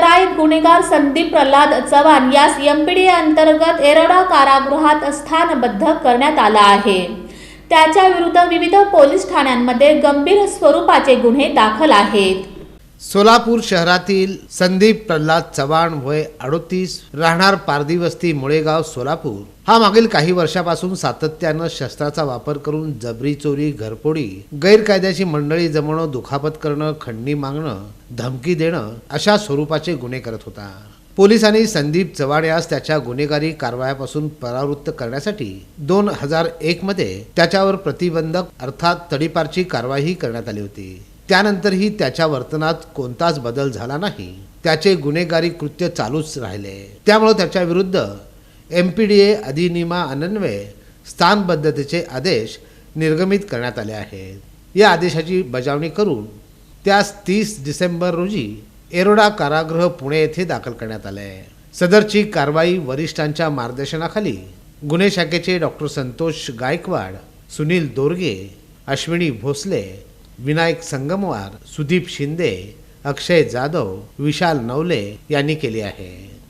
सराईत गुन्हेगार संदीप प्रल्हाद चव्हाण यास एमपीडी अंतर्गत एरडा कारागृहात स्थानबद्ध करण्यात आला आहे. त्याच्या विरुद्ध विविध पोलीस ठाण्यांमध्ये गंभीर स्वरूपाचे गुन्हे दाखल आहेत. सोलापूर शहरातील संदीप प्रल्हाद चव्हाण वय अडोतीस राहणार पारधी वस्ती मुळेगाव सोलापूर. हा मागील काही वर्षापासून सातत्यानं शस्त्राचा वापर करून जबरी चोरी घरपोडी गैरकायद्याची मंडळी जमवणं दुखापत करणं खंडणी मागणं धमकी देणं अशा स्वरूपाचे गुन्हे करत होता. पोलिसांनी संदीप चव्हाण यास त्याच्या गुन्हेगारी कारवायापासून परावृत्त करण्यासाठी दोन हजार एक मध्ये त्याच्यावर प्रतिबंधक अर्थात तडीपारची कारवाई करण्यात आली होती. त्यानंतरही त्याच्या वर्तनात कोणताच बदल झाला नाही. त्याचे गुन्हेगारी कृत्य चालूच राहिले. त्यामुळे त्याच्या विरुद्ध एम पी डी ए अधिनियमा अन्वये स्थानबद्धतेचे आदेश निर्गमित करण्यात आले आहेत. या आदेशाची बजावणी करून त्यास तीस डिसेंबर रोजी एरोडा कारागृह पुणे येथे दाखल करण्यात आले. सदरची कारवाई वरिष्ठांच्या मार्गदर्शनाखाली गुन्हे शाखेचे डॉक्टर संतोष गायकवाड सुनील दोरगे अश्विनी भोसले विनायक संगमवार सुदीप शिंदे अक्षय जाधव विशाल नवले यांनी केली आहे.